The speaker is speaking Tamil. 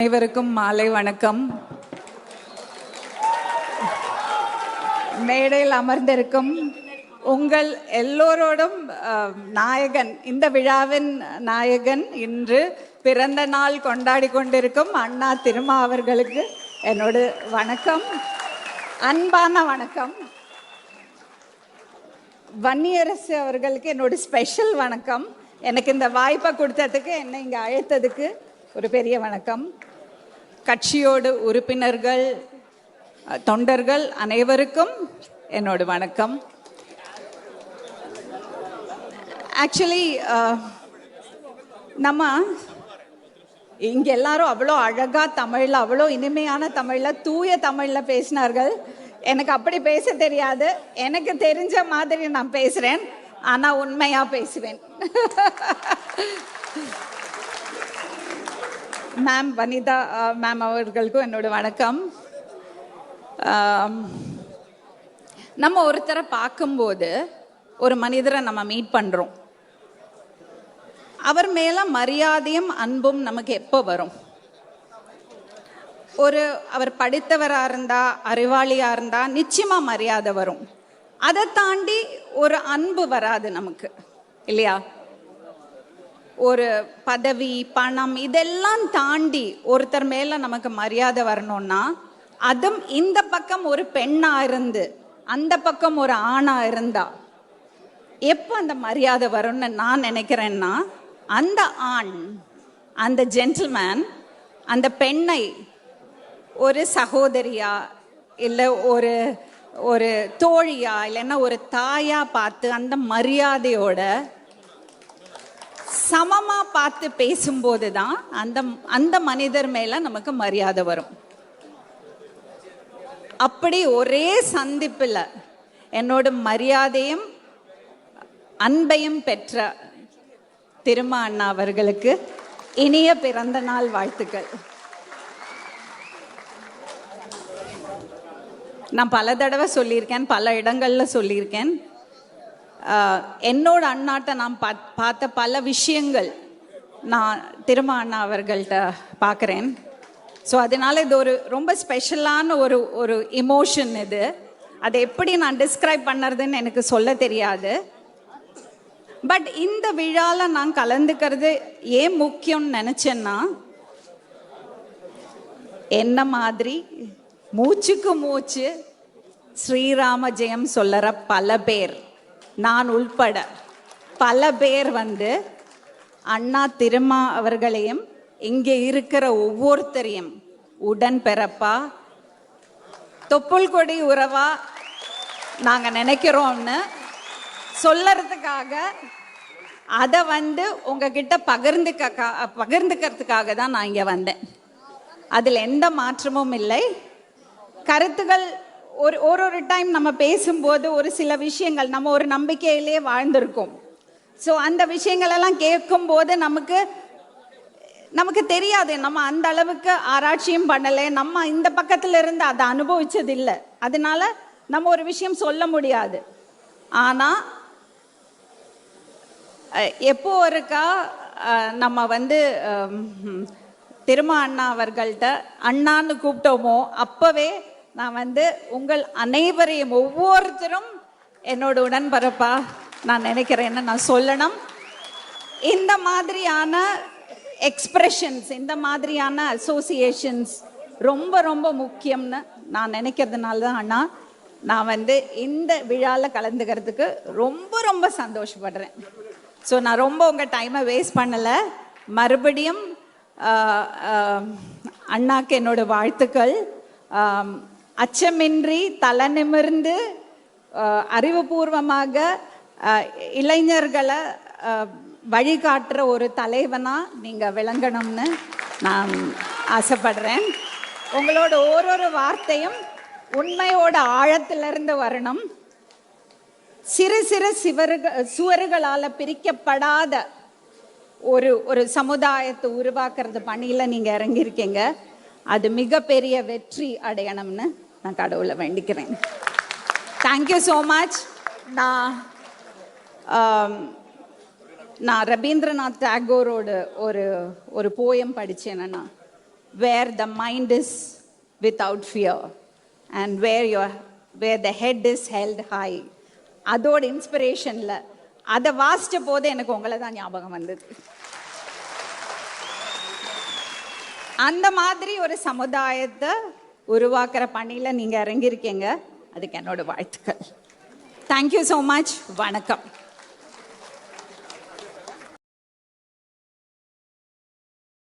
அனைவருக்கும் மாலை வணக்கம். மேடையில் அமர்ந்திருக்கும் உங்கள் எல்லோரோடும் நாயகன் இந்த விழாவின் நாயகன் இன்று பிறந்த நாள் கொண்டாடி கொண்டிருக்கும் அண்ணா திருமா அவர்களுக்கு என்னோட வணக்கம். அன்பான வணக்கம். வன்னியரசு அவர்களுக்கு என்னோட ஸ்பெஷல் வணக்கம். எனக்கு இந்த வாய்ப்பை கொடுத்ததுக்கு என்னை இங்கே அழைத்ததுக்கு ஒரு பெரிய வணக்கம். கட்சியோடு உறுப்பினர்கள் தொண்டர்கள் அனைவருக்கும் என்னோட வணக்கம். ஆக்சுவலி uh, நம்ம இங்க எல்லாரும் அவ்வளோ அழகா தமிழ்ல அவ்வளோ இனிமையான தமிழ்ல தூய தமிழ்ல பேசினார்கள். எனக்கு அப்படி பேச தெரியாது. எனக்கு தெரிஞ்ச மாதிரி நான் பேசுறேன். ஆனா உண்மையா பேசுவேன். மேம் வனிதா மேம் uh, அவர்களுக்கும் என்னோட வணக்கம். Um, நம்ம ஒருத்தரை பார்க்கும்போது ஒரு மனிதரை நம்ம மீட் பண்ணுறோம் அவர் மேலே மரியாதையும் அன்பும் நமக்கு எப்போ வரும்? ஒரு அவர் படித்தவராக இருந்தா அறிவாளியாக இருந்தா நிச்சயமாக மரியாதை வரும். அதை தாண்டி ஒரு அன்பு வராது நமக்கு இல்லையா? ஒரு பதவி பணம் இதெல்லாம் தாண்டி ஒருத்தர் மேல நமக்கு மரியாதை வரணும்னா அதுவும் இந்த பக்கம் ஒரு பெண்ணா இருந்து அந்த பக்கம் ஒரு ஆணா இருந்தா எப்போ அந்த மரியாதை வரும்னு நான் நினைக்கிறேன்னா அந்த ஆண் அந்த ஜென்டில்மேன் அந்த பெண்ணை ஒரு சகோதரியா இல்லை ஒரு ஒரு தோழியா இல்லைன்னா ஒரு தாயா பார்த்து அந்த மரியாதையோட சமமாக பார்த்து பேசும்போது தான் அந்த அந்த மனிதர் மேலே நமக்கு மரியாதை வரும். அப்படி ஒரே சந்திப்பில் என்னோட மரியாதையும் அன்பையும் பெற்ற திருமா அண்ணா அவர்களுக்கு இனிய பிறந்த நாள் வாழ்த்துக்கள். நான் பல தடவை சொல்லியிருக்கேன் பல இடங்களில் சொல்லியிருக்கேன். என்னோட அண்ணாட்ட நான் பா பார்த்த பல விஷயங்கள் நான் திரும்ப அண்ணா அவர்கள்ட்ட பார்க்குறேன். ஸோ அதனால இது ஒரு ரொம்ப ஸ்பெஷலான ஒரு ஒரு இமோஷன் இது. அதை எப்படி நான் டிஸ்கிரைப் பண்ணுறதுன்னு எனக்கு சொல்ல தெரியாது. பட் இந்த விழாவில் நான் கலந்துக்கிறது ஏன் முக்கியம்னு நினச்சேன்னா என்ன மாதிரி மூச்சுக்கு மூச்சு ஸ்ரீராம ஜெயம் சொல்லற பல பேர். நான் உள்பட. பல பேர் வந்து அண்ணா திருமா அவர்களையும் இங்கே இருக்கிற ஒவ்வொருத்தரையும் உடன் பிறப்பா. தொப்புள் கொடி உறவா நாங்கள் நினைக்கிறோம்னு சொல்லறதுக்காக அதை வந்து உங்ககிட்ட பகிர்ந்துக்க பகிர்ந்துக்கிறதுக்காக தான் நான் இங்கே வந்தேன். அதில் எந்த மாற்றமும் இல்லை. கருத்துகள் ஒரு ஒரு ஒரு டைம் நம்ம பேசும்போது ஒரு சில விஷயங்கள் நம்ம ஒரு நம்பிக்கையிலே வாழ்ந்திருக்கோம். ஸோ அந்த விஷயங்கள் எல்லாம் கேட்கும்போது நமக்கு நமக்கு தெரியாது. நம்ம அந்த அளவுக்கு ஆராய்ச்சியும் பண்ணலை. நம்ம இந்த பக்கத்துல இருந்து அதை அனுபவிச்சது இல்லை அதனால நம்ம ஒரு விஷயம் சொல்ல முடியாது. ஆனா எப்போ இருக்கா நம்ம வந்து திருமா அண்ணா அவர்கள்ட்ட அண்ணான்னு கூப்பிட்டோமோ அப்பவே நான் வந்து உங்கள் அனைவரையும் ஒவ்வொருத்தரும் என்னோட உடன்பரப்பா நான் நினைக்கிறேன்னு நான் சொல்லணும். இந்த மாதிரியான எக்ஸ்பிரஷன்ஸ் இந்த மாதிரியான அசோசியேஷன்ஸ் ரொம்ப ரொம்ப முக்கியம்னு நான் நினைக்கிறதுனால தான் அண்ணா நான் வந்து இந்த விழாவில் கலந்துக்கிறதுக்கு ரொம்ப ரொம்ப சந்தோஷப்படுறேன். ஸோ நான் ரொம்ப உங்கள் டைமை வேஸ்ட் பண்ணலை. மறுபடியும் அண்ணாக்கு என்னோட வாழ்த்துக்கள். அச்சமின்றி தலை நிமிர்ந்து அறிவுபூர்வமாக இளைஞர்களை வழிகாட்டுற ஒரு தலைவனாக நீங்கள் விளங்கணும்னு நான் ஆசைப்படுறேன். உங்களோட ஓரொரு வார்த்தையும் உண்மையோட ஆழத்திலிருந்து வரணும். சிறு சிறு சிவருக சுவர்களால் பிரிக்கப்படாத ஒரு ஒரு சமுதாயத்தை உருவாக்குறது பணியில் நீங்கள் இறங்கியிருக்கீங்க. அது மிகப்பெரிய வெற்றி அடையணும்னு நான் கடவுளை வேண்டிக்கிறேன். தேங்க்யூ ஸோ மச் நான் um, நான் ரவீந்திரநாத் டாகோரோட ஒரு ஒரு போயம் படித்தேன் என்னன்னா where the mind is without fear and where your where the head is held high அதோட இன்ஸ்பிரேஷனில் அதை வாசித்த போது எனக்கு உங்களை தான் ஞாபகம் வந்தது. அந்த மாதிரி ஒரு சமுதாயத்தை உருவாக்குற பணியில் நீங்கள் இறங்கியிருக்கீங்க. அதுக்கு என்னோட வாழ்த்துக்கள். தேங்க்யூ ஸோ மச் வணக்கம்.